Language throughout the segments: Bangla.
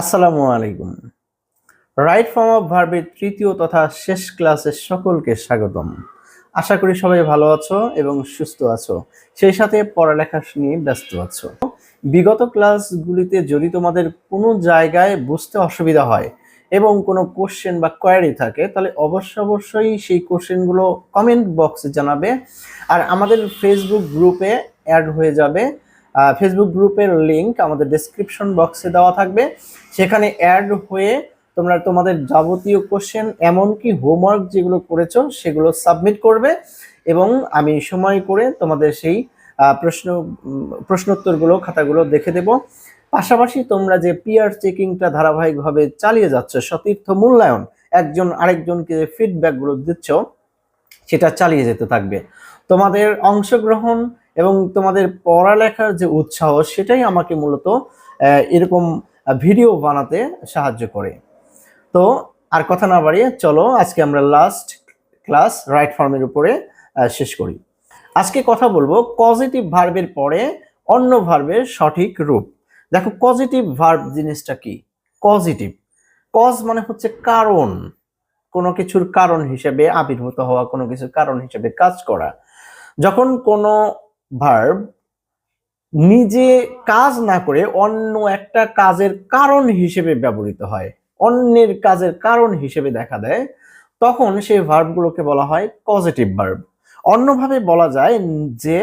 আসসালামু আলাইকুম। রাইট ফর্ম অফ ভার্বের তৃতীয় তথা শেষ ক্লাসের সকলকে স্বাগতম। আশা করি সবাই ভালো আছো এবং সুস্থ আছো। সেই সাথে পড়ালেখা নিয়ে ব্যস্ত আছো। বিগত ক্লাসগুলিতে যদি তোমাদের কোনো জায়গায় বুঝতে অসুবিধা হয় এবং কোনো কোশ্চেন বা কোয়ারি থাকে, তাহলে অবশ্য অবশ্যই সেই কোশ্চেনগুলো কমেন্ট বক্সে জানাবে। আর আমাদের ফেসবুক গ্রুপে অ্যাড হয়ে যাবে। ফেসবুক গ্রুপের লিংক আমাদের ডেসক্রিপশন বক্সে দেওয়া থাকবে। সেখানে অ্যাড হয়ে তোমরা তোমাদের যাবতীয় কোশ্চেন এমনকি হোমওয়ার্ক যেগুলো করেছ, সেগুলো সাবমিট করবে এবং আমি সময় করে তোমাদের সেই প্রশ্ন প্রশ্নোত্তরগুলো, খাতাগুলো দেখে দেব। পাশাপাশি তোমরা যে পিয়ার চেকিংটা ধারাবাহিকভাবে চালিয়ে যাচ্ছ, সতীর্থ মূল্যায়ন, একজন আরেকজনকে যে ফিডব্যাকগুলো দিচ্ছ, সেটা চালিয়ে যেতে থাকবে। তোমাদের অংশগ্রহণ এবং তোমাদের পড়ালেখার যে উৎসাহ, সেটাই আমাকে মূলত এরকম ভিডিও বানাতে সাহায্য করে। তো আর কথা না বাড়িয়ে চলো, আজকে আমরা লাস্ট ক্লাস রাইট ফর্মের উপরে শেষ করি। আজকে কথা বলব পজিটিভ ভার্বের পরে অন্য ভার্বের সঠিক রূপ। দেখো পজিটিভ ভার্ব জিনিসটা কি? পজিটিভ কজ মানে হচ্ছে কারণ। কোনো কিছুর কারণ হিসেবে আবির্ভূত হওয়া, কোনো কিছুর কারণ হিসেবে কাজ করা। যখন কোনো ভার্ব নিজে কাজ না করে অন্য একটা কাজের কারণ হিসেবে ব্যবহৃত হয়, অন্যের কাজের কারণ হিসেবে দেখা দেয়, তখন সেই ভার্বগুলোকে বলা হয় পজিটিভ ভার্ব অন্যভাবে বলা যায় যে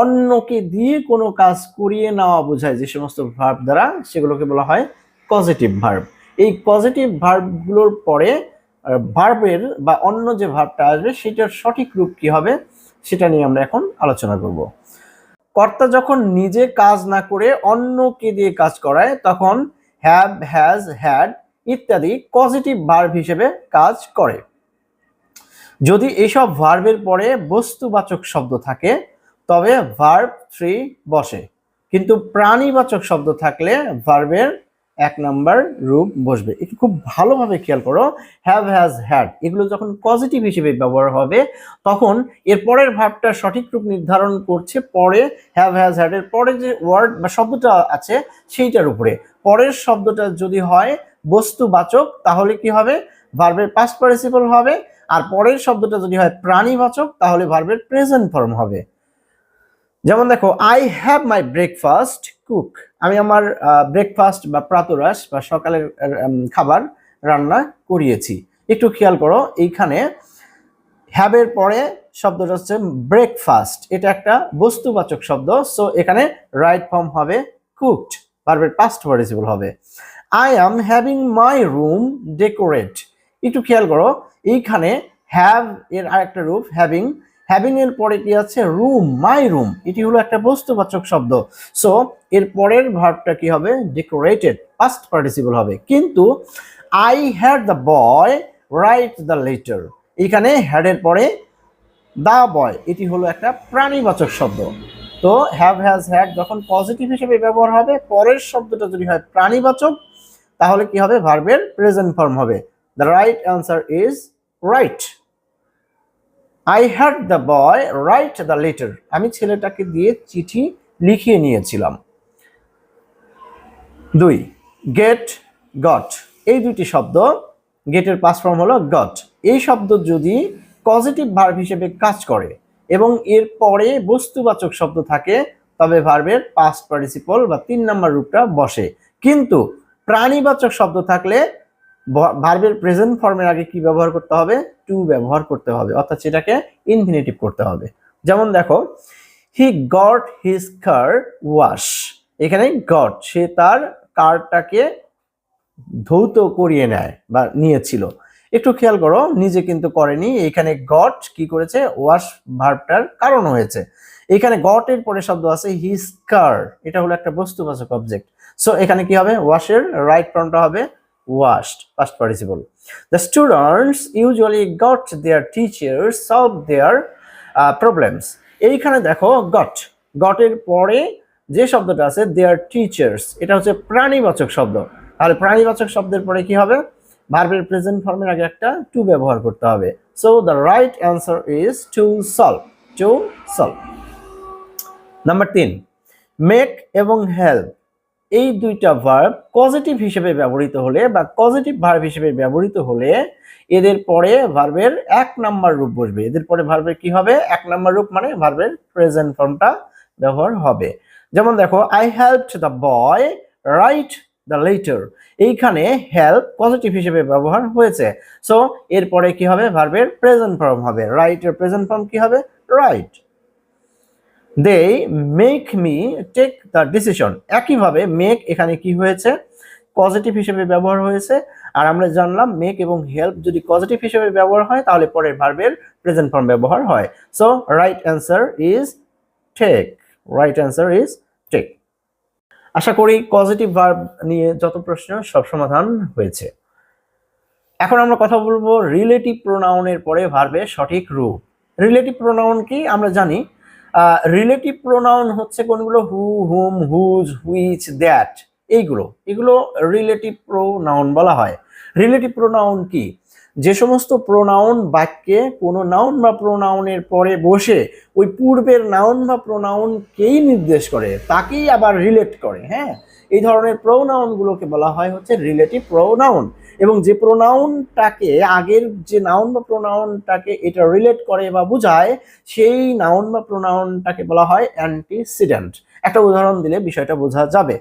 অন্যকে দিয়ে কোনো কাজ করিয়ে নেওয়া বোঝায় যে সমস্ত ভার্ব দ্বারা, সেগুলোকে বলা হয় পজিটিভ ভার্ব এই পজিটিভ ভার্বগুলোর পরে ভার্বের বা অন্য যে ভার্বটা আসবে, সেটার সঠিক রূপ কি হবে, সেটা নিয়ে আমরা এখন আলোচনা করব। কর্তা যখন নিজে কাজ না করে অন্যকে দিয়ে কাজ করায়, তখন হ্যাভ হ্যাজ হ্যাড ইত্যাদি পজিটিভ ভার্ব হিসেবে কাজ করে। যদি এসব ভার্বের পরে বস্তুবাচক শব্দ থাকে, তবে ভার্ব থ্রি বসে। কিন্তু প্রাণীবাচক শব্দ থাকলে ভার্বের এক নাম্বার রূপ বসবে। একটু খুব ভালোভাবে খেয়াল করো হ্যাভ হ্যাজ হ্যাড এগুলো যখন পজিটিভ হিসেবে ব্যবহার হবে, তখন এর পরের ভাবটা সঠিক রূপ নির্ধারণ করছে পরে হ্যাভ হ্যাজ হ্যাড এর পরে যে ওয়ার্ড বা শব্দটা আছে সেইটার উপরে। পরের শব্দটা যদি হয় বস্তুবাচক, তাহলে কি হবে? ভার্বের পাস্ট পার্টিসিপল হবে, আর পরের শব্দটা যদি হয় প্রাণীবাচক, তাহলে ভার্বের প্রেজেন্ট ফর্ম হবে। যেমন দেখো I have my breakfast cook আমি আমার ব্রেকফাস্ট বা প্রাতরাস বা সকালের খাবার রান্না করিয়েছি। একটু খেয়াল করো, এইখানে হ্যাবের পরে শব্দটা হচ্ছে ব্রেকফাস্ট এটা একটা বস্তুবাচক শব্দ সো এখানে রাইট ফর্ম হবে কুকড ভার্বের পাস্ট পার্টিসিপল হবে। I am having my room decorate একটু খেয়াল করো, এইখানে হ্যাভ এর আরেকটা রূপ হ্যাভিং হ্যাভিং এর পরে কি আছে? রুম মাই রুম এটি হলো একটা বস্তুবাচক শব্দ। সো এর পরের ভার্বটা কি হবে? ডেকোরেটেড পাস্ট পার্টিসিপল হবে। কিন্তু I had the boy write the letter এখানে হ্যাডের পরে দা বয় এটি হলো একটা প্রাণীবাচক শব্দ। তো হ্যাভ হ্যাজ হ্যাড যখন পজিটিভ হিসেবে ব্যবহার হবে, পরের শব্দটা যদি হয় প্রাণীবাচক, তাহলে কি হবে? ভার্বের প্রেজেন্ট ফর্ম হবে। The right answer is write I had the boy write the letter আমি ছেলেটাকে দিয়ে চিঠি লিখিয়ে নিয়েছিলাম। দুই গেট গট এই দুটি শব্দ গেটের পাস ফর্ম হলো গট এই শব্দ যদি পজিটিভ ভার্ব হিসেবে কাজ করে এবং এর পরে বস্তুবাচক শব্দ থাকে, তবে ভার্বের পাস্ট পার্টিসিপল বা তিন নম্বর রূপটা বসে। কিন্তু প্রাণীবাচক শব্দ থাকলে ভার্বের প্রেজেন্ট ফর্মের আগে কি ব্যবহার করতে হবে? টু ব্যবহার করতে হবে। অর্থাৎ সেটাকে ইনফিনিটিভ করতে হবে। যেমন দেখো he got his car wash এখানে গট সে তার কারটাকে ধৌত করিয়ে নেয় বা নিয়েছিল। একটু খেয়াল করো, নিজে কিন্তু করেনি। এখানে গট কি করেছে? ওয়াশ ভার্বটার কারণ হয়েছে। এখানে গট এর পরে শব্দ আছে হিজ কার এটা হলো একটা বস্তুবাচক অবজেক্ট সো এখানে কি হবে? ওয়াশের রাইট ফর্মটা হবে। Washed past participle. The students usually got their teachers solve their uh, problems. এইখানে দেখো গট গটের পরে যে শব্দটা আছে দেয়ার টিচার্স এটা হচ্ছে প্রাণীবাচক শব্দ। তাহলে প্রাণীবাচক শব্দের পরে কি হবে? ভার্বের প্রেজেন্ট ফর্মের আগে একটা টু ব্যবহার করতে হবে। So the right answer is to solve to solve number তিন মেক এবং হেল্প এই দুইটা ভার্ব পজিটিভ হিসেবে ব্যবহৃত হলে বা পজিটিভ ভার্ব হিসেবে ব্যবহৃত হলে এদের পরে ভার্বের এক নাম্বার রূপ বসবে। এদের পরে ভার্বের কি হবে? এক নাম্বার রূপ মানে ভার্বের প্রেজেন্ট ফর্মটা ব্যবহার হবে। যেমন দেখো I help the boy write the letter এইখানে হেল্প পজিটিভ হিসেবে ব্যবহার হয়েছে। সো এরপরে কি হবে? ভার্বের প্রেজেন্ট ফর্ম হবে। রাইট এর প্রেজেন্ট ফর্ম কি হবে? Write they make me take the decision একইভাবে মেক এখানে কি হয়েছে? পজিটিভ হিসেবে ব্যবহার হয়েছে। আর আমরা জানলাম মেক এবং হেল্প যদি পজিটিভ হিসেবে ব্যবহার হয়, তাহলে পরের ভার্বের প্রেজেন্ট ফর্ম ব্যবহার হয়। So right answer is take right answer is take আশা করি পজিটিভ ভার্ব নিয়ে যত প্রশ্ন সব সমাধান হয়েছে। এখন আমরা কথা বলব রিলেটিভ প্রোনাউনের পরে ভার্বের সঠিক রূপ। রিলেটিভ প্রোনাউন কি? আমরা জানি রিলেটিভ প্রোনাউন হচ্ছে কোনগুলো? Who, whom, whose, which, that এইগুলো। এগুলো রিলেটিভ প্রোনাউন বলা হয়। রিলেটিভ প্রোনাউন কি? যে সমস্ত প্রোনাউন বাক্যে কোনো নাউন বা প্রোনাউনের পরে বসে ওই পূর্বের নাউন বা প্রোনাউনকেই নির্দেশ করে, তাকেই আবার রিলেট করে হ্যাঁ? এই ধরনের প্রোনাউনগুলোকে বলা হয় হচ্ছে রিলেটিভ প্রোনাউন এবং যে প্রোনাউনটাকে আগের যে নাউন বা প্রোনাউনটাকে এটা রিলেট করে বা বোঝায়, সেই নাউন বা প্রোনাউনটাকে বলা হয় অ্যান্টিসিডেন্ট একটা উদাহরণ দিলে বিষয়টা বোঝা যাবে।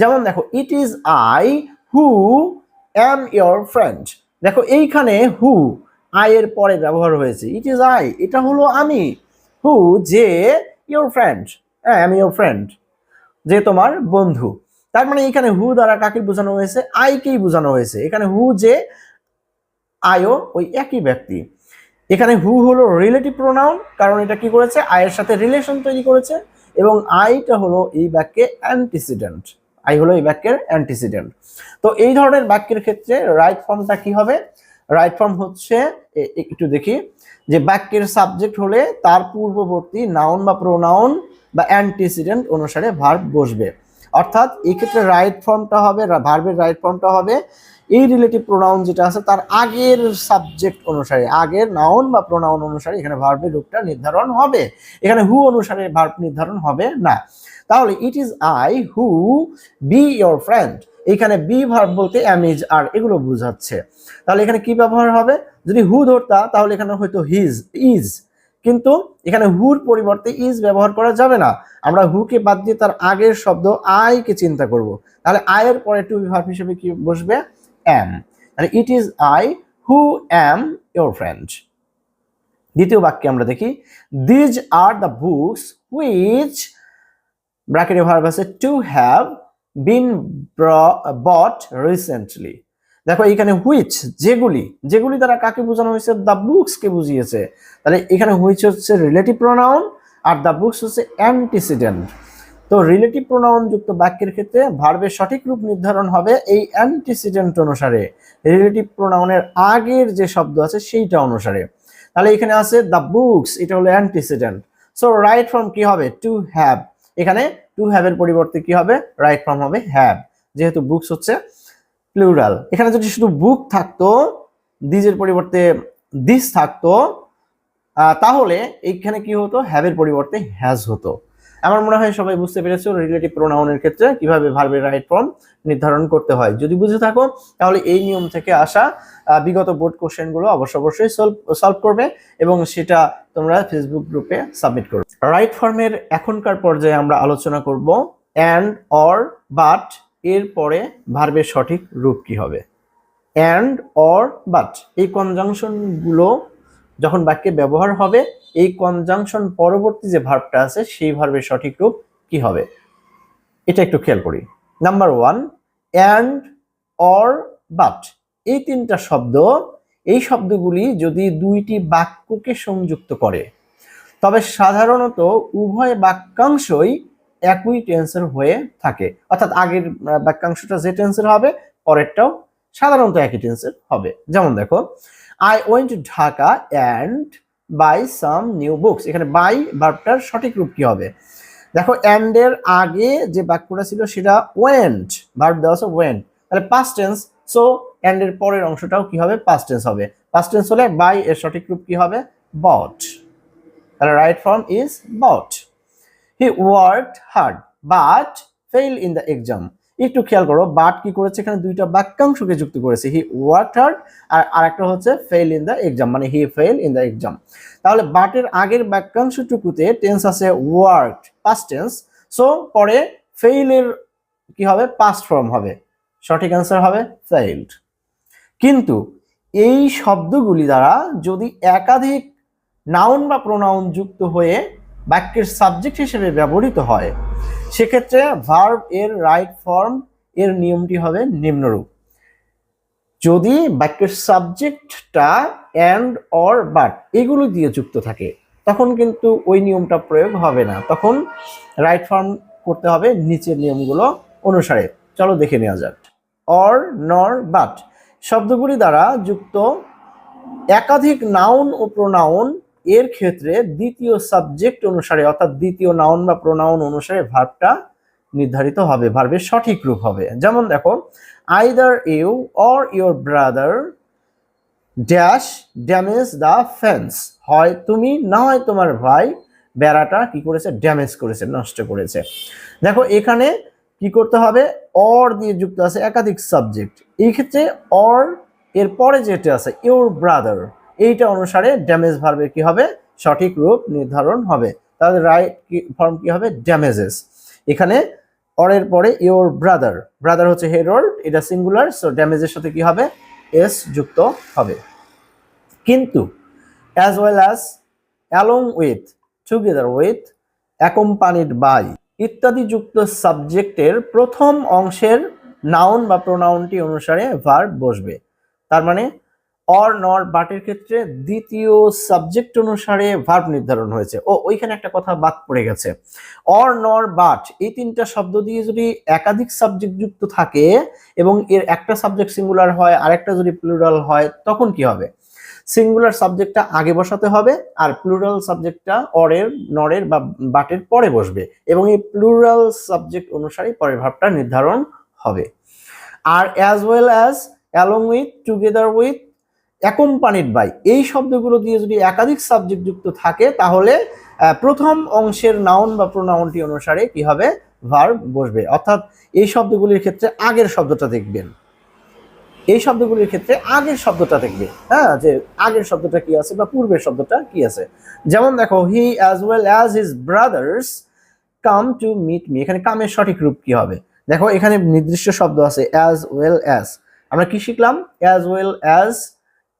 যেমন দেখো it is I who am your friend দেখো, এইখানে হু আই এর পরে ব্যবহার হয়েছে। ইট ইজ আই এটা হলো আমি। হু যে ইয়োর ফ্রেন্ড হ্যাঁ আমি ইয়োর ফ্রেন্ড যে তোমার বন্ধু তার মানে এখানে হু দ্বারা কাকে বোঝানো হয়েছে? আইকেই বোঝানো হয়েছে? এখানে হু যে আয়ও ওই একই ব্যক্তি। এখানে হু হলো রিলেটিভ প্রোনাউন কারণ এটা কি করেছে? আয়ের সাথে রিলেশন তৈরি করেছে এবং আইটা হলো এই বাক্যে অ্যান্টিসিডেন্ট আই হলো এই বাক্যের অ্যান্টিসিডেন্ট তো এই ধরনের বাক্যের ক্ষেত্রে রাইট ফর্মটা কি হবে? রাইট ফর্ম হচ্ছে একটু দেখি, যে বাক্যের সাবজেক্ট হলে তার পূর্ববর্তী নাউন বা প্রোনাউন বা অ্যান্টিসিডেন্ট অনুসারে ভার্ব বসবে। অর্থাৎ এই ক্ষেত্রে রাইট ফর্মটা হবে ভার্বের রাইট ফর্মটা হবে। এই রিলেটিভ প্রোনাউন যেটা আছে তার আগের সাবজেক্ট অনুসারে, আগের নাউন বা প্রোনাউন অনুসারে এখানে ভার্বের রূপটা নির্ধারণ হবে। এখানে হু অনুসারে ভার্ব নির্ধারণ হবে না। তাহলে it is I who be your friend এখানে বি ভার্ব বলতে অ্যামিজ আর এগুলো বোঝাচ্ছে। তাহলে এখানে কি ব্যবহার হবে? যদি হু ধরতা, তাহলে এখানে হয়তো হিজ ইজ কিন্তু এখানে হুর পরিবর্তে ইজ ব্যবহার করা যাবে না। আমরা হুকে বাদ দিয়ে তার আগের শব্দ আই কে চিন্তা করব। তাহলে আয়ের পরে টু ভার্ব হিসেবে কি বসবে? অ্যাম মানে it is I who am your friend দ্বিতীয় বাক্যে আমরা দেখি these are the books which ব্র্যাকেটে ভার্ব আছে to have been bought recently দেখো, এখানে হুইচ যেগুলি যেগুলি দ্বারা কাকে বোঝানো হয়েছে? দ্য বুকস কে বুঝিয়েছে। তাহলে এখানে হুইচ হচ্ছে relative pronoun R the books হচ্ছে অ্যান্টিসিডেন্ট তো রিলেটিভ প্রোনাউন যুক্ত বাক্যের ক্ষেত্রে ভার্বের সঠিক রূপ নির্ধারণ হবে এই অ্যান্টিসিডেন্ট অনুসারে। রিলেটিভ প্রোনাউনের আগের যে শব্দ আছে সেইটা অনুসারে। তাহলে এখানে আছে দ্য বুকস এটা হলো অ্যান্টিসিডেন্ট সো রাইট ফর্ম কি হবে? টু হ্যাভ এখানে টু হ্যাভ এর পরিবর্তে কি হবে? রাইট ফর্ম হবে হ্যাভ যেহেতু বুকস হচ্ছে প্লুরাল। এখানে যদি শুধু বুক থাকতো দিজের পরিবর্তে দিস থাকতো তাহলে এইখানে কি হতো? হ্যাভের পরিবর্তে হ্যাজ হতো। আমার মনে হয় সবাই বুঝতে পেরেছ রিলেটিভ প্রোনাউনের ক্ষেত্রে কীভাবে ভার্বের রাইট ফর্ম নির্ধারণ করতে হয়। যদি বুঝে থাকো, তাহলে এই নিয়ম থেকে আসা বিগত বোর্ড কোশ্চেনগুলো অবশ্য অবশ্যই সলভ সলভ করবে এবং সেটা তোমরা ফেসবুক গ্রুপে সাবমিট করবে। রাইট ফর্মের এখনকার পর্যায়ে আমরা আলোচনা করব অ্যান্ড অর বাট এর পরে ভার্বের সঠিক রূপ কি হবে? অ্যান্ড অর বাট এই কনজাংশনগুলো যখন বাক্যে ব্যবহার হবে, এই কনজাংশন পরবর্তী যে ভার্বটা আছে, সেই ভার্বের সঠিক রূপ কি হবে? এটা একটু খেয়াল করি। Number one and or but এই তিনটা শব্দ, এই শব্দগুলি যদি দুইটি বাক্যকে সংযুক্ত করে, তবে সাধারণত উভয় বাক্যাংশই একই টেন্সের হয়ে থাকে। অর্থাৎ আগের বাক্যাংশটা যে টেন্সের হবে, পরেরটাও সাধারণত একই টেন্সের হবে। যেমন দেখো I went Dhaka and buy some new books এখানে বাই ভার্বটার সঠিক রূপ কি হবে? দেখো অ্যান্ড এর আগে যে বাক্যটা ছিল, সেটা ওয়েন্ট ভার্ব দেওয়া আছে ওয়েন্ট তাহলে পাস্ট টেন্স সো অ্যান্ড এর পরের অংশটাও কি হবে? পাস্ট টেন্স হবে। পাস্ট টেন্স হলে বাই এর সঠিক রূপ কি হবে? বট তাহলে right form is bought he worked hard but fail in the exam একটু খেয়াল করো বাট কি করেছে? এখানে দুইটা বাক্যাংশকে যুক্ত করেছে। হি ওয়ার্ক হার্ড আর আরেকটা হচ্ছে ফেল ইন দ্য এক্সাম মানে he fail in the exam তাহলে বাটের আগের বাক্যাংশটুকুতে টেন্স আছে ওয়ার্কড পাস্ট টেন্স সো পরে ফেইলের কি হবে? পাস্ট ফর্ম হবে। সঠিক অ্যান্সার হবে ফেইলড কিন্তু এই শব্দগুলি দ্বারা যদি একাধিক নাউন বা প্রোনাউন যুক্ত হয়ে বাক্যের সাবজেক্ট হিসেবে ব্যবহৃত হয়। সেক্ষেত্রে ভার্ব এর রাইট ফর্ম এর নিয়মটি হবে নিম্নরূপ। যদি বাক্যের সাবজেক্টটা অ্যান্ড অর বাট এগুলো দিয়ে যুক্ত থাকে, তখন কিন্তু ওই নিয়মটা প্রয়োগ হবে না। তখন রাইট ফর্ম করতে হবে নিচের নিয়মগুলো অনুসারে। চলো দেখে নেওয়া যাক। অর নর বাট শব্দগুলি দ্বারা যুক্ত একাধিক নাউন ও প্রোনাউন এর ক্ষেত্রে দ্বিতীয় সাবজেক্ট অনুসারে, অর্থাৎ দ্বিতীয় নাউন বা প্রোনাউন অনুসারে ভার্বটা নির্ধারিত হবে ভার্বের সঠিক রূপ হবে। যেমন দেখো either you or your brother dash damage the fence হয় তুমি, না হয় তোমার ভাই বেড়াটা কি করেছে? ড্যামেজ করেছে, নষ্ট করেছে। দেখো, এখানে কি করতে হবে? অর দিয়ে যুক্ত আছে একাধিক সাবজেক্ট এই ক্ষেত্রে অর এর পরে যেটা আছে ইউর ব্রাদার এইটা অনুসারে ড্যামেজ ভার্বের কি হবে? সঠিক রূপ নির্ধারণ হবে। তাহলে রাইট ফর্ম কি হবে? ড্যামেজেস এখানে অরের পরে ইউর ব্রাদার ব্রাদার হচ্ছে ওয়ার্ড এটা সিঙ্গুলার সো ড্যামেজের সাথে কি হবে? এস যুক্ত হবে। কিন্তু as well as along with together with accompanied by ইত্যাদি যুক্ত সাবজেক্টের প্রথম অংশের নাউন বা প্রোনাউনটি অনুসারে ভার্ব বসবে। তার মানে অর নর বাটের ক্ষেত্রে দ্বিতীয় সাবজেক্ট অনুসারে ভার্ব নির্ধারণ হয়েছে। ও, ওইখানে একটা কথা বাদ পড়ে গেছে। অর নর বাট এই তিনটা শব্দ দিয়ে যদি একাধিক সাবজেক্ট যুক্ত থাকে এবং এর একটা সাবজেক্ট সিঙ্গুলার হয়, আরেকটা যদি প্লুরাল হয়, তখন কি হবে? সিঙ্গুলার সাবজেক্টটা আগে বসাতে হবে আর প্লুরাল সাবজেক্টটা অরের নরের বা বাটের পরে বসবে এবং এই প্লুরাল সাবজেক্ট অনুসারে পরের ভাবটা নির্ধারণ হবে। আর as well as along with together with accompanied by. এই শব্দগুলো দিয়ে যদি একাধিক সাবজেক্ট যুক্ত থাকে, তাহলে প্রথম অংশের নাউন বা প্রোনাউনটি অনুসারে কি হবে? ভার্ব বসবে। অর্থাৎ এই শব্দগুলির ক্ষেত্রে আগের শব্দটা দেখবেন। এই শব্দগুলির ক্ষেত্রে আগের শব্দটা দেখবে হ্যাঁ যে আগের শব্দটা কি আছে বা পূর্বের শব্দটা কি আছে। যেমন দেখো he as well as his brothers come to meet me এখানে কামের সঠিক রূপ কি হবে? দেখো, এখানে নির্দিষ্ট শব্দ আছে অ্যাজ ওয়েল অ্যাজ আমরা কি শিখলাম? অ্যাজ ওয়েল অ্যাজ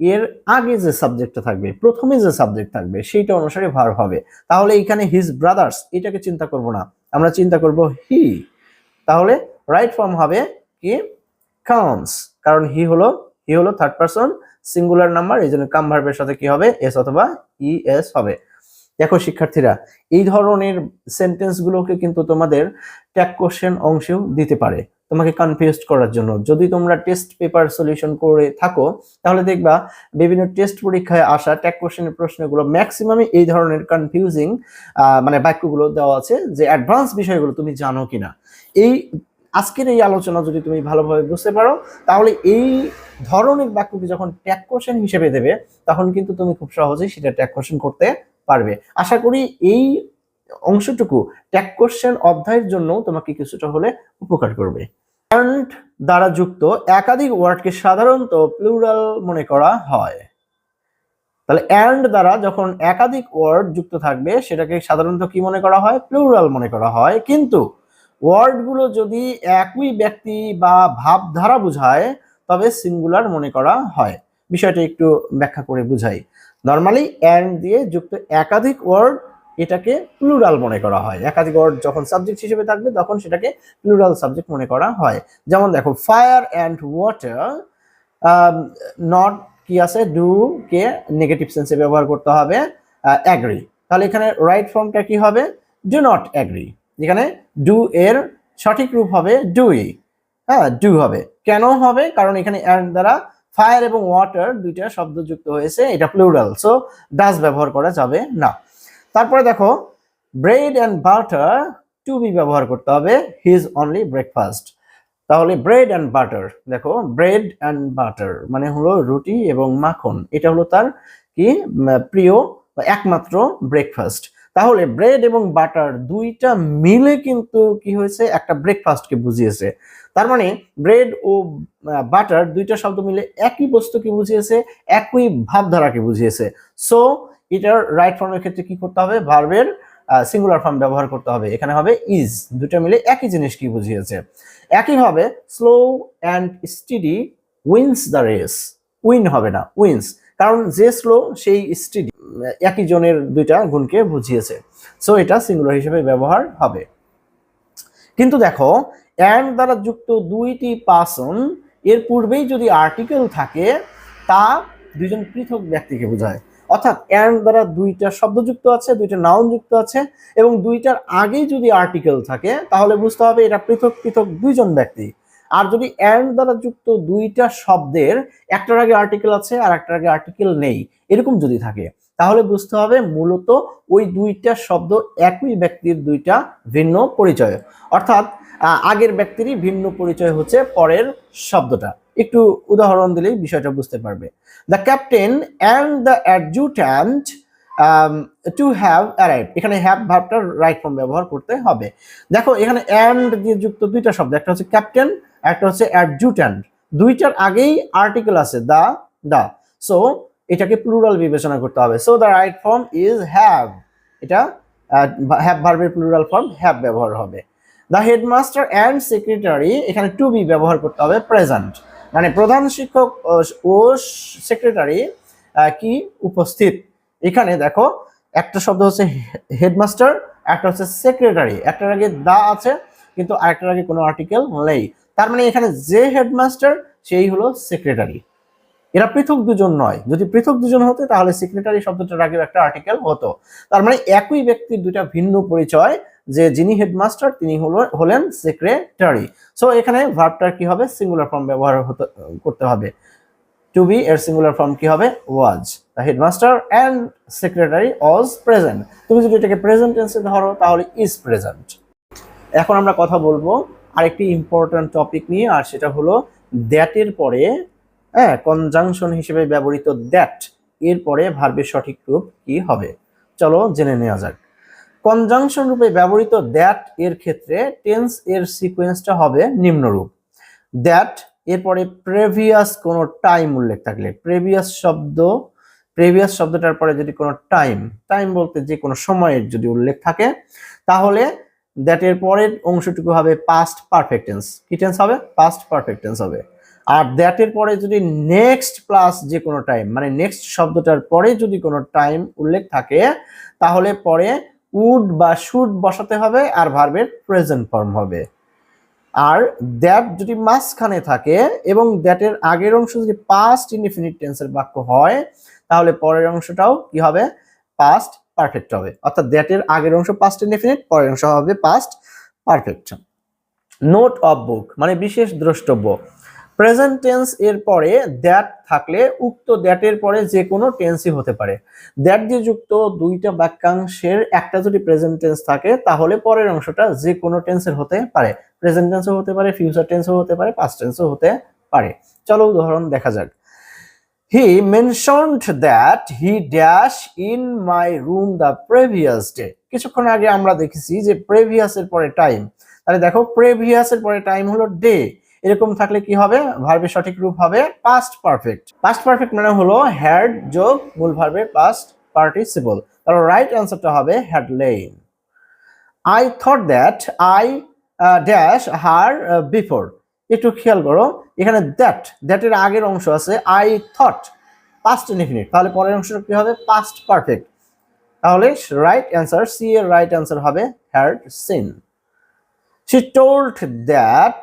এর আগে যে সাবজেক্টটা থাকবে, প্রথমে যে সাবজেক্ট থাকবে, সেইটা অনুসারে ভার হবে। তাহলে এখানে হিজ ব্রাদার্স এটাকে চিন্তা করব না। আমরা চিন্তা করব হি তাহলে রাইট ফর্ম হবে কি? কামস কারণ হি হলো হি হলো থার্ড পারসন সিঙ্গুলার নাম্বার এই জন্য কাম ভার্বের সাথে কি হবে? এস অথবা ই এস হবে। দেখো শিক্ষার্থীরা, এই ধরনের সেন্টেন্সগুলোকে কিন্তু তোমাদের ট্যাগ কোশ্চেন অংশেও দিতে পারে। তোমাকে কনফিউজ করার জন্য। যদি তোমরা টেস্ট পেপার সলিউশন করে থাকো, তাহলে দেখবা বিভিন্ন টেস্ট পরীক্ষায় আসা ট্যাগ কোশ্চেনের প্রশ্নগুলো ম্যাক্সিমামই এই ধরনের কনফিউজিং মানে বাক্যগুলো দেওয়া আছে যে অ্যাডভান্স বিষয়গুলো তুমি জানো কিনা। এই আজকের এই আলোচনা যদি তুমি ভালোভাবে বুঝতে পারো, তাহলে এই ধরনের বাক্যকে যখন ট্যাগ কোশ্চেন হিসেবে দেবে, তখন কিন্তু তুমি খুব সহজেই সেটা ট্যাগ কোশ্চেন করতে পারবে। আশা করি এই অংশটুকু ট্যাগ কোশ্চেন অধ্যায়ের জন্য তোমাকে কিছুটা হলে উপকার করবে। অ্যান্ড দ্বারা যুক্ত একাধিক ওয়ার্ডকে সাধারণত প্লুরাল মনে করা হয়। তাহলে অ্যান্ড দ্বারা যখন একাধিক ওয়ার্ড যুক্ত থাকবে, সেটাকে সাধারণত কি মনে করা হয়? প্লুরাল মনে করা হয়। কিন্তু ওয়ার্ডগুলো যদি একই ব্যক্তি বা ভাবধারা বোঝায়, তবে সিঙ্গুলার মনে করা হয়। বিষয়টা একটু ব্যাখ্যা করে বুঝাই। নর্মালি অ্যান্ড দিয়ে যুক্ত একাধিক ওয়ার্ড এটাকে প্লুরাল মনে করা হয়। একাধিক যখন সাবজেক্ট হিসেবে থাকবে, তখন সেটাকে প্লুরাল সাবজেক্ট মনে করা হয়। যেমন দেখো ফায়ার অ্যান্ড ওয়াটার নট কি আছে? ডু কে নেগেটিভ সেন্সে ব্যবহার করতে হবে অ্যাগ্রি তাহলে এখানে রাইট ফর্মটা কি হবে? ডু নট অ্যাগ্রি যেখানে ডু এর সঠিক রূপ হবে ডুই হ্যাঁ ডু হবে। কেন হবে? কারণ এখানে অ্যান্ড দ্বারা ফায়ার এবং ওয়াটার দুইটা শব্দ যুক্ত হয়েছে, এটা প্লুরাল সো ডাস ব্যবহার করা যাবে না। তারপরে দেখো bread and butter to be ব্যবহার করতে হবে হিজ অনলি ব্রেকফাস্ট তাহলে ব্রেড অ্যান্ড বাটার দেখো ব্রেড অ্যান্ড বাটার মানে হলো রুটি এবং মাখন। এটা হলো তার কি প্রিয় একমাত্র ব্রেকফাস্ট তাহলে ব্রেড এবং বাটার দুইটা মিলে কিন্তু কি হয়েছে? একটা ব্রেকফাস্টকে বুঝিয়েছে। তার মানে ব্রেড ও বাটার দুইটা শব্দ মিলে একই বস্তুকে বুঝিয়েছে, একই ভাবধারাকে বুঝিয়েছে। সো এটার রাইট ফর্মের ক্ষেত্রে কি করতে হবে? ভার্বের সিঙ্গুলার ফর্ম ব্যবহার করতে হবে। এখানে হবে ইজ দুটো মিলে একই জিনিস কি বুঝিয়েছে একইভাবে slow and steady wins the race win হবে না উইন্স কারণ যে স্লো, সেই স্টিডি, একই জনের দুইটা গুণকে বুঝিয়েছে। সো এটা সিঙ্গুলার হিসেবে ব্যবহার হবে। কিন্তু দেখো অ্যান্ড দ্বারা যুক্ত দুইটি পার্সন এর পূর্বেই যদি আর্টিকেল থাকে, তা দুইজন পৃথক ব্যক্তিকে বোঝায়। অর্থাৎ অ্যান্ড দ্বারা দুইটা শব্দ যুক্ত আছে, দুইটা নাউন যুক্ত আছে, এবং দুইটার আগেই যদি আর্টিকেল থাকে, তাহলে বুঝতে হবে এটা পৃথক পৃথক দুইজন ব্যক্তি। আর যদি অ্যান্ড দ্বারা যুক্ত দুইটা শব্দের, একটার আগে আর্টিকেল আছে আর একটার আগে আর্টিকেল নেই, এরকম যদি থাকে, তাহলে বুঝতে হবে মূলত ওই দুইটা শব্দ একই ব্যক্তির দুইটা ভিন্ন পরিচয়। অর্থাৎ আগের ব্যক্তিরই ভিন্ন পরিচয় হচ্ছে পরের শব্দটা। একটু উদাহরণ দিলেই বিষয়টা বুঝতে পারবে। The captain and the adjutant to have arrive এখানে হ্যাভ ভাবটা রাইট ফর্ম ব্যবহার করতে হবে। দেখো, এখানে অ্যান্ড দিয়ে যুক্ত দুইটা শব্দ, একটা হচ্ছে ক্যাপ্টেন একটা হচ্ছে অ্যাডজুট্যান্ট দুইটার আগেই আর্টিকেল আছে দা দা সো এটাকে প্লুরাল বিবেচনা করতে হবে। So the right form is have এটা হ্যাভ ভার্বের প্লুরাল ফর্ম হ্যাভ ব্যবহার হবে। দ্য হেডমাস্টার অ্যান্ড সেক্রেটারি এখানে টু বি ব্যবহার করতে হবে প্রেজেন্ট মানে প্রধান শিক্ষক ও- সেক্রেটারি কি? উপস্থিত। এখানে দেখো, একটা শব্দ হচ্ছে হেডমাস্টার একটা হচ্ছে সেক্রেটারি একটার আগে দা আছে, কিন্তু আরেকটার আগে কোনো আর্টিকেল নেই। তার মানে এখানে যে হেডমাস্টার, সেই হলো সেক্রেটারি এরা পৃথক দুজন নয়। যদি পৃথক দুজন হতো, তাহলে সেক্রেটারি শব্দটার আগে একটা আর্টিকেল হতো। তার মানে একই ব্যক্তির দুটা ভিন্ন পরিচয়, যে যিনি হেডমাস্টার তিনি হলো, হলেন সেক্রেটারি সো এখানে ভার্বটার কি হবে? সিঙ্গুলার ফর্ম ব্যবহার হতে, করতে হবে। টু বি এর সিঙ্গুলার ফর্ম কি হবে? Was the headmaster and secretary was present তুমি যদি এটাকে প্রেজেন্ট টেন্সে ধরো, তাহলে ইজ প্রেজেন্ট এখন আমরা কথা বলব আরেকটি ইম্পর্ট্যান্ট টপিক নিয়ে, আর সেটা হলো দ্যাটের পরে হ্যাঁ কনজাংশন হিসেবে ব্যবহৃত দ্যাট এর পরে ভার্বের সঠিক রূপ কি হবে? চলো জেনে নেওয়া যাক। কনজাংশন রূপে ব্যবহৃত দ্যাট এর ক্ষেত্রে টেন্স এর সিকোয়েন্সটা হবে নিম্নরূপ। দ্যাট এরপরে প্রেভিয়াস কোনো টাইম উল্লেখ থাকলে প্রেভিয়াস শব্দ প্রেভিয়াস শব্দটার পরে যদি কোনো টাইম টাইম বলতে যে কোনো সময়ের যদি উল্লেখ থাকে, তাহলে দ্যাট এর পরের অংশটুকু হবে পাস্ট পারফেক্ট টেন্স কি টেন্স হবে? পাস্ট পারফেক্ট টেন্স হবে। আর দ্যাট এর পরে যদি নেক্সট প্লাস যে কোনো টাইম মানে নেক্সট শব্দটার পরে যদি কোনো টাইম উল্লেখ থাকে, তাহলে পরে উড বা শুড বসাতে হবে আর ভার্বের প্রেজেন্ট ফর্ম হবে। আর দ্যাট যদি মাঝখানে থাকে এবং দ্যাটের আগের অংশ যদি পাস্ট ইনডিফিনিট টেন্সের বাক্য হয়, তাহলে পরের অংশটাও কি হবে? পাস্ট পারফেক্ট হবে। অর্থাৎ দ্যাটের আগের অংশ পাস্ট ইনডিফিনিট পরের অংশ হবে past perfect note of book মানে বিশেষ দ্রষ্টব্য। প্রেজেন্ট টেন্স এর পরে দ্যাট থাকলে উক্ত দ্যাটের পরে যে কোনো টেন্সই হতে পারে। দ্যাট দিয়ে যুক্ত দুইটা বাক্যাংশের একটা যদি প্রেজেন্ট টেন্স থাকে, তাহলে পরের অংশটা যে কোনো টেন্সের হতে পারে। প্রেজেন্ট টেন্সও হতে পারে ফিউচার টেন্সও হতে পারে পাস্ট টেন্সও হতে পারে। চলো উদাহরণ দেখা যাক। He mentioned that he dash in my room the previous day কিছুক্ষণ আগে আমরা দেখেছি যে প্রেভিয়াস এর পরে টাইম তাহলে দেখো প্রেভিয়াস এর পরে টাইম হলো ডে এরকম থাকলে কি হবে? ভার্বের সঠিক রূপ হবে পাস্ট পারফেক্ট পাস্ট পারফেক্ট মানে হলো হ্যাড যোগ মূল ভার্বের পাস্ট পার্টিসিপল তাহলে রাইট অ্যান্সারটা হবে had lain I thought that I dash her before একটু খেয়াল করো, এখানে দ্যাট দ্যাটের আগের অংশ আছে আই থট পাস্ট ইনফিনিট তাহলে পরের অংশটা কি হবে? পাস্ট পারফেক্ট তাহলে রাইট অ্যান্সার সি এর রাইট অ্যান্সার হবে had seen she told that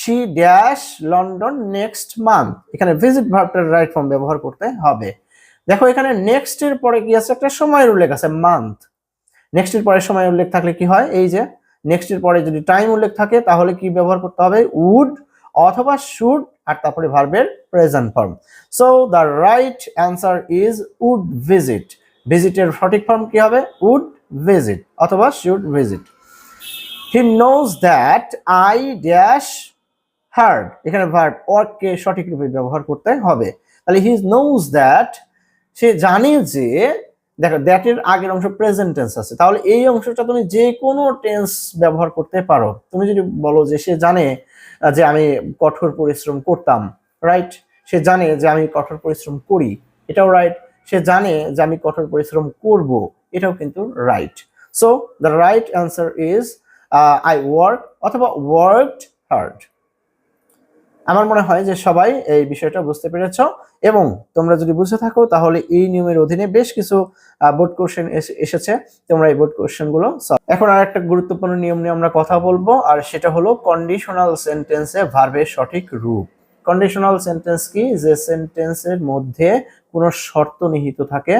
she dash London next month এখানে ভিজিট ভার্বটার রাইট ফর্ম ব্যবহার করতে হবে। দেখো এখানে নেক্সট এর পরে কি আছে? একটা সময়ের উল্লেখ আছে মান্থ নেক্সট এর পরে সময় উল্লেখ থাকলে কি হয়? এই যে নেক্সট এর পরে যদি টাইম উল্লেখ থাকে, তাহলে কি ব্যবহার করতে হবে? উড অথবা শুড আর তারপরে ভার্বের present form so the right answer is would visit ভিজিটের সঠিক ফর্ম কি হবে? উড ভিজিট অথবা should visit he knows that I dash heard এখানে ভার্ব অরকে সঠিক রূপে ব্যবহার করতে হবে। তাহলে হি নোজ দ্যাট সে জানে যে, দেখো দ্যাট এর আগের অংশ প্রেজেন্ট টেন্স আছে। তাহলে এই অংশটা তুমি যে কোনো টেন্স ব্যবহার করতে পারো। তুমি যদি বলো যে সে জানে যে আমি কঠোর পরিশ্রম করতাম রাইট সে জানে যে আমি কঠোর পরিশ্রম করি, এটাও রাইট সে জানে যে আমি কঠোর পরিশ্রম করব, এটাও কিন্তু right so the right answer is I work অথবা ওয়ার্কড হার্ড আমার মনে হয় যে সবাই এই বিষয়টা বুঝতে পেরেছ এবং তোমরা যদি বুঝে থাকো, তাহলে এই নিয়মের অধীনে বেশ কিছু বোর্ড কোশ্চেন এসেছে। তোমরা এই বোর্ড কোশ্চেনগুলো এখন আর একটা গুরুত্বপূর্ণ নিয়ম নিয়ে আমরা কথা বলব, আর সেটা হলো কন্ডিশনাল সেন্টেন্সে ভার্বের সঠিক রূপ। কন্ডিশনাল সেন্টেন্স কি? যে সেন্টেন্সের মধ্যে কোনো শর্ত নিহিত থাকে,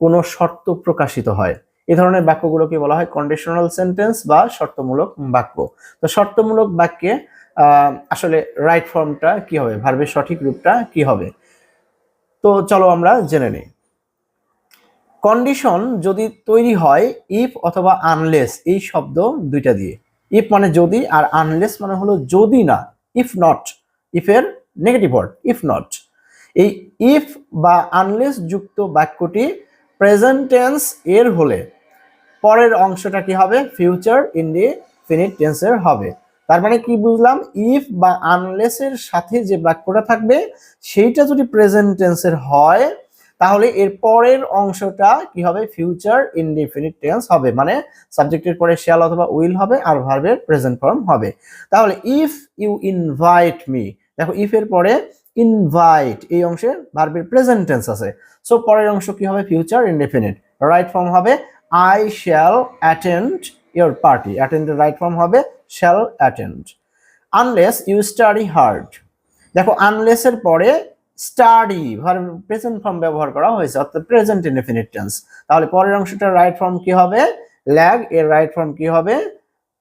কোনো শর্ত প্রকাশিত হয়। এই ধরনের বাক্যগুলোকে বলা হয় কন্ডিশনাল সেন্টেন্স বা শর্তমূলক বাক্য। তো শর্তমূলক বাক্যে আসলে রাইট ফর্মটা কি হবে? ভার্বের সঠিক রূপটা কি হবে? তো চলো আমরা জেনে নিই। কন্ডিশন যদি তৈরি হয় ইফ অথবা আনলেস এই শব্দ দুইটা দিয়ে। ইফ মানে যদি আর আনলেস মানে হলো যদি না ইফ নট ইফের নেগেটিভ ওয়ার্ড ইফ নট এই ইফ বা আনলেস যুক্ত বাক্যটি প্রেজেন্ট টেন্স এর হলে, পরের অংশটা কি হবে? ফিউচার ইনডিফিনিট টেন্সের হবে। তার মানে কি বুঝলাম? ইফ বা আনলেসের সাথে যে বাক্যটা থাকবে, সেইটা যদি প্রেজেন্ট টেন্সের হয়, তাহলে এর পরের অংশটা কি হবে? ফিউচার ইনডিফিনিট টেন্স হবে। মানে সাবজেক্টের পরে শ্যাল অথবা উইল হবে আর ভার্বের প্রেজেন্ট ফর্ম হবে। তাহলে ইফ ইউ ইনভাইট মি দেখো ইফ এর পরে ইনভাইট এই অংশে ভার্বের প্রেজেন্ট টেন্স আছে। সো পরের অংশ কি হবে? ফিউচার ইনডিফিনিট রাইট ফর্ম হবে I shall attend your party অ্যাটেন্ডের right form হবে shall attend unless you study hard দেখো আনলেস এর পরে স্টাডি ভার্ব প্রেজেন্ট ফর্ম ব্যবহার করা হয়েছে, অর্থাৎ প্রেজেন্ট ইনডিফিনিট টেন্স তাহলে পরের অংশটার রাইট ফর্ম কি হবে? ল্যাগ এর রাইট ফর্ম কি হবে?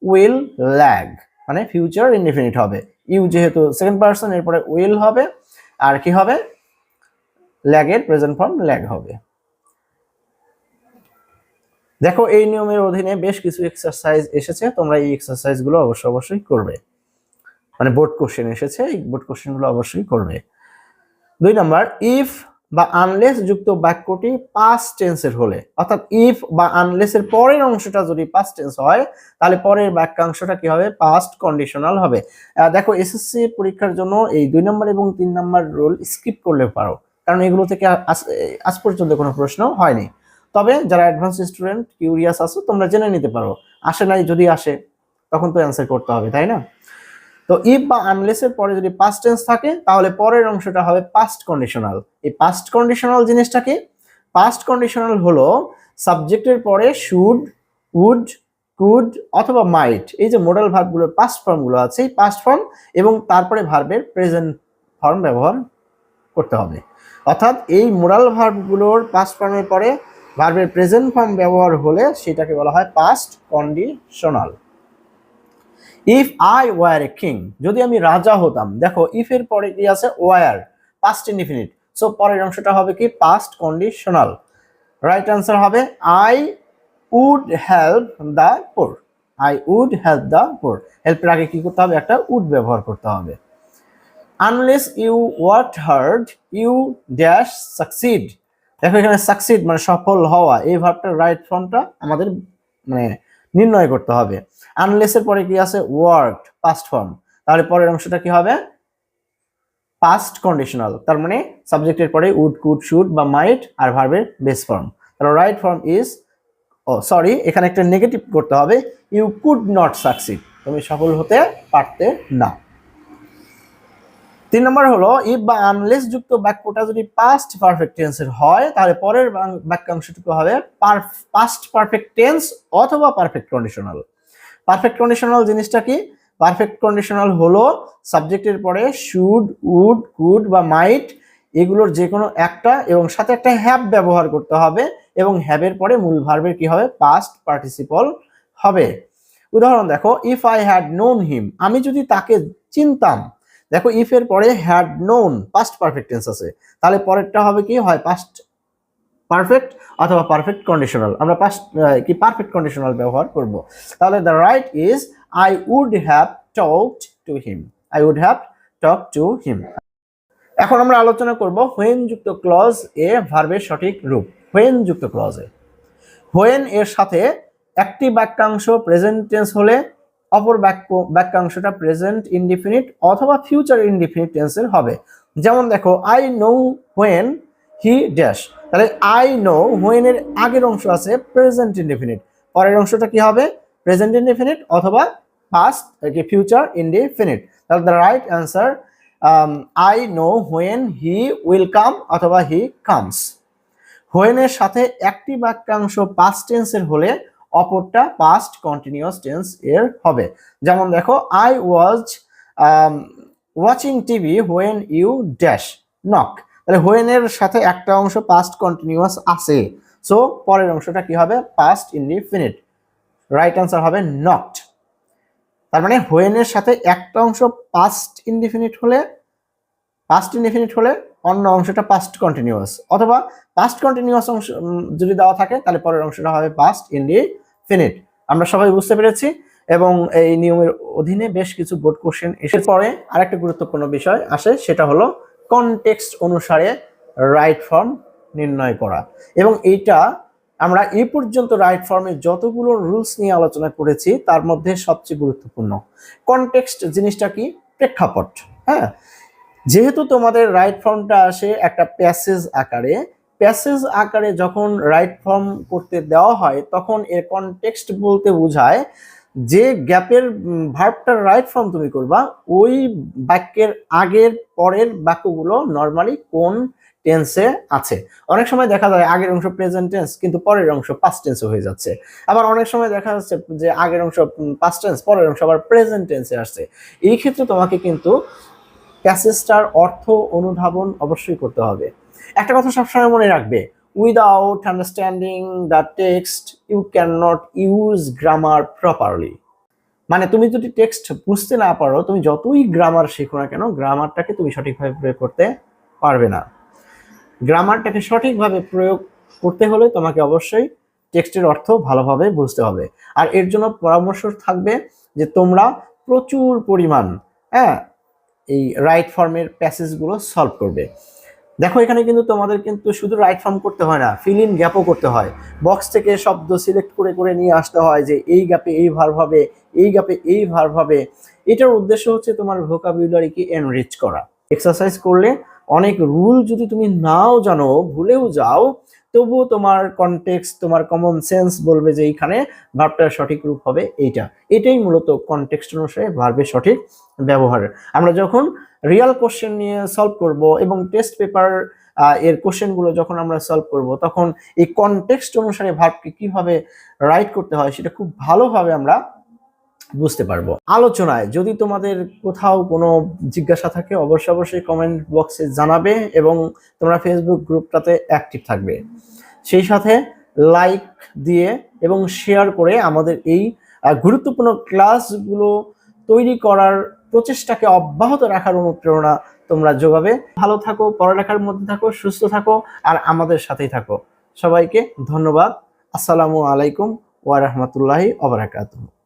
উইল ল্যাগ মানে ফিউচার ইনডিফিনিট হবে। ইউ যেহেতু সেকেন্ড পার্সন এরপরে উইল হবে। আর কি হবে? ল্যাগের প্রেজেন্ট ফর্ম ল্যাগ হবে। দেখো, এই নিয়মের অধীনে বেশ কিছু এক্সারসাইজ এসেছে, তোমরা এই এক্সারসাইজগুলো অবশ্যই অবশ্যই করবে। মানে বোর্ড কোশ্চেন এসেছে, এই বোর্ড কোশ্চেনগুলো অবশ্যই করবে। দুই নাম্বার ইফ বা আনলেস যুক্ত বাক্যটি পাস্ট টেন্সের হলে, অর্থাৎ ইফ বা আনলেস এর পরের অংশটা যদি পাস্ট টেন্স হয়, তাহলে পরের বাক্যাংশটা কি হবে? পাস্ট কন্ডিশনাল হবে। দেখো এসএসসি পরীক্ষার জন্য এই দুই নম্বর এবং তিন নম্বর রোল স্কিপ করলে পারো। কারণ এগুলো থেকে আজ পর্যন্ত কোনো প্রশ্ন হয়নি। তবে যারা অ্যাডভান্স স্টুডেন্ট কিউরিয়াস আছো, তোমরা জেনে নিতে পারো। আসে নাই, যদি আসে, তখন তো অ্যান্সার করতে হবে, তাই না? তো ইফ বা আনলেসের পরে যদি পাস্ট টেন্স থাকে, তাহলে পরের অংশটা হবে পাস্ট কন্ডিশনাল এই পাস্ট কন্ডিশনাল জিনিসটা কি? পাস্ট কন্ডিশনাল হলো সাবজেক্টের পরে শুড উড কুড অথবা মাইট এই যে মোডাল ভার্বগুলোর পাস্ট ফর্মগুলো আছে, এই পাস্ট ফর্ম এবং তারপরে ভার্বের প্রেজেন্ট ফর্ম ব্যবহার করতে হবে। অর্থাৎ এই মোরাল ভার্বগুলোর পাস্ট ফর্মের পরে ভার্বের প্রেজেন্ট ফর্ম ব্যবহার হলে সেটাকে বলা হয় past conditional if I were a king যদি আমি রাজা হতাম, দেখো ইফ এর পরে কি আছে? ওয়ার পাস্ট ইনডিফিনিট সো পরের অংশটা হবে কি? পাস্ট কন্ডিশনাল রাইট অ্যান্সার হবে I would help the poor I would help the poor হেল্পের আগে কি করতে হবে? একটা উড ব্যবহার করতে হবে। Unless you what hard you dash succeed দেখো এখানে সাকসিড মানে সফল হওয়া, এই ভাবটার রাইট ফর্মটা আমাদের মানে নির্ণয় করতে হবে। আনলেস এর পরে কি আছে? ওয়ার্ক পাস্ট ফর্ম তাহলে পরের অংশটা কি হবে? পাস্ট কন্ডিশনাল তার মানে সাবজেক্টের পরে উড কুড শুড বা মাইট আর ভার্বের বেস ফর্ম তাহলে right form is oh sorry এখানে একটা নেগেটিভ করতে হবে। ইউ কুড নট সাকসিড তুমি সফল হতে পারতে না। তিন নম্বর হলো ইফ বা আনলেস যুক্ত বাক্যটা যদি পাস্ট পারফেক্ট টেন্সের হয়, তাহলে পরের বাক্যাংশটুকু হবে পাস্ট পারফেক্ট টেন্স অথবা পারফেক্ট কন্ডিশনাল পারফেক্ট কন্ডিশনাল জিনিসটা কি? পারফেক্ট কন্ডিশনাল হলো সাবজেক্টের পরে শুড উড কুড বা মাইট এগুলোর যে কোনো একটা এবং সাথে একটা হ্যাব ব্যবহার করতে হবে এবং হ্যাভের পরে মূল ভার্বের কি হবে? পাস্ট পার্টিসিপল হবে। উদাহরণ দেখো if I had known him আমি যদি তাকে চিনতাম দেখো ইফ এর পরে had known past perfect tense আছে। তাহলে পরেরটা হবে কি? হয় পাস্ট পারফেক্ট অথবা পারফেক্ট কন্ডিশনাল আমরা পাস্ট কি পারফেক্ট কন্ডিশনাল ব্যবহার করব। তাহলে the right is I would have talked to him I would have talk to him এখন আমরা আলোচনা করব হোয়েন যুক্ত ক্লজ এ ভার্বের সঠিক রূপ। হোয়েন যুক্ত ক্লজে হোয়েন এর সাথে একটি বাক্যাংশ প্রেজেন্ট টেন্স হলে অপর বাক্য, বাক্যাংশটা প্রেজেন্ট ইনডিফিনিট অথবা ফিউচার ইনডিফিনিট টেন্সের হবে। যেমন দেখো I know when he dash তাহলে আই নো হোয়েন এর আগের অংশ আছে প্রেজেন্ট ইনডিফিনিট পরের অংশটা কি হবে? প্রেজেন্ট ইনডিফিনিট অথবা পাস্ট কি ফিউচার ইনডিফিনিট তাহলে the right answer I know when he will come অথবা হি কামস হোয়েনের সাথে একটি বাক্যাংশ পাস্ট টেন্সের হলে অপরটা পাস্ট কন্টিনিউয়াস টেন্স এর হবে। যেমন দেখো I was watching TV when you dash knock তাহলে হোয়েনের সাথে একটা অংশ পাস্ট কন্টিনিউয়াস আছে। সো পরের অংশটা কি হবে? পাস্ট ইনডিফিনিট রাইট আনসার হবে নট তার মানে হোয়েনের সাথে একটা অংশ পাস্ট ইনডিফিনিট হলে পাস্ট ইনডিফিনিট হলে অন্য অংশটা পাস্ট কন্টিনিউয়াস অথবা পাস্ট কন্টিনিউয়াস অংশ যদি দেওয়া থাকে, তাহলে পরের অংশটা হবে পাস্ট ইনডিফিনিট আমরা সবাই বুঝতে পেরেছি এবং এই নিয়মের অধীনে বেশ কিছু বোর্ড কোশ্চেন এসে পরে আরেকটা গুরুত্বপূর্ণ বিষয় আসে, সেটা হলো কনটেক্সট অনুসারে রাইট ফর্ম নির্ণয় করা। এবং এইটা আমরা এই পর্যন্ত রাইট ফর্মে যতগুলো রুলস নিয়ে আলোচনা করেছি, তার মধ্যে সবচেয়ে গুরুত্বপূর্ণ। কনটেক্সট জিনিসটা কি? প্রেক্ষাপট। হ্যাঁ? যেহেতু তোমাদের রাইট ফর্মটা আসে একটা প্যাসেজ আকারে প্যাসেজ আকারে যখন রাইট ফর্ম করতে দেওয়া হয়, তখন এর কনটেক্সট বলতে বোঝায় যে গ্যাপের ভার্বটার রাইট ফর্ম তুমি করবা, ওই বাক্যের আগের পরের বাক্যগুলো নর্মালি কোন টেন্সে আছে। অনেক সময় দেখা যায় আগের অংশ প্রেজেন্ট টেন্স কিন্তু পরের অংশ পাস্ট টেন্সে হয়ে যাচ্ছে। আবার অনেক সময় দেখা যাচ্ছে যে আগের অংশ পাস্ট টেন্স পরের অংশ আবার প্রেজেন্ট টেন্সে আসছে। এই ক্ষেত্রে তোমাকে কিন্তু প্যাসেজটার অর্থ অনুধাবন অবশ্যই করতে হবে। একটা কথা সবসময় মনে রাখবে without understanding the text you can not use grammar properly মানে তুমি যদি টেক্সট বুঝতে না পারো, তুমি যতই গ্রামার শেখো না কেন গ্রামারটাকে তুমি সঠিকভাবে প্রয়োগ করতে পারবে না। গ্রামারটাকে সঠিকভাবে প্রয়োগ করতে হলে তোমাকে অবশ্যই টেক্সটের অর্থ ভালোভাবে বুঝতে হবে। আর এর জন্য পরামর্শ থাকবে যে তোমরা প্রচুর পরিমাণ হ্যাঁ এই রাইট ফর্মের প্যাসেজগুলো সলভ করবে। দেখো, এখানে কিন্তু তোমাদের কিন্তু শুধু রাইট ফর্ম করতে হয় না ফিল ইন গ্যাপও করতে হয়। বক্স থেকে শব্দ সিলেক্ট করে করে নিয়ে আসতে হয় যে এই গ্যাপে এই ভার হবে, এই গ্যাপে এই ভার হবে। এটার উদ্দেশ্য হচ্ছে তোমার ভোকাবুলারিকে এনরিচ করা। এক্সারসাইজ করলে অনেক রুল যদি তুমি নাও জানো, ভুলেও যাও, তবুও তোমার কনটেক্স তোমার কমন সেন্স বলবে যে এইখানে ভার্বটার সঠিক রূপ হবে এইটা। এটাই মূলত কনটেক্সট অনুসারে ভার্বের সঠিক ব্যবহার। আমরা যখন রিয়াল কোশ্চেন নিয়ে সলভ করব এবং টেস্ট পেপার এর কোশ্চেনগুলো যখন আমরা সলভ করব, তখন এই কনটেক্সট অনুসারে ভার্বকে কীভাবে রাইট করতে হয় সেটা খুব ভালোভাবে আমরা বুঝতে পারব। আলোচনায় যদি তোমাদের কোথাও কোনো জিজ্ঞাসা থাকে, অবশ্যই অবশ্যই কমেন্ট বক্সে জানাবে এবং তোমরা ফেসবুক গ্রুপটাতে অ্যাক্টিভ থাকবে। সেই সাথে লাইক দিয়ে এবং শেয়ার করে আমাদের এই গুরুত্বপূর্ণ ক্লাসগুলো তৈরি করার প্রচেষ্টাকে অব্যাহত রাখার অনুপ্রেরণা তোমরা যোগাবে। ভালো থাকো, পড়ালেখার মধ্যে থাকো, সুস্থ থাকো, আর আমাদের সাথেই থাকো। সবাইকে ধন্যবাদ। আসসালামু আলাইকুম ওয়া রাহমাতুল্লাহি ওয়া বারাকাতুহু।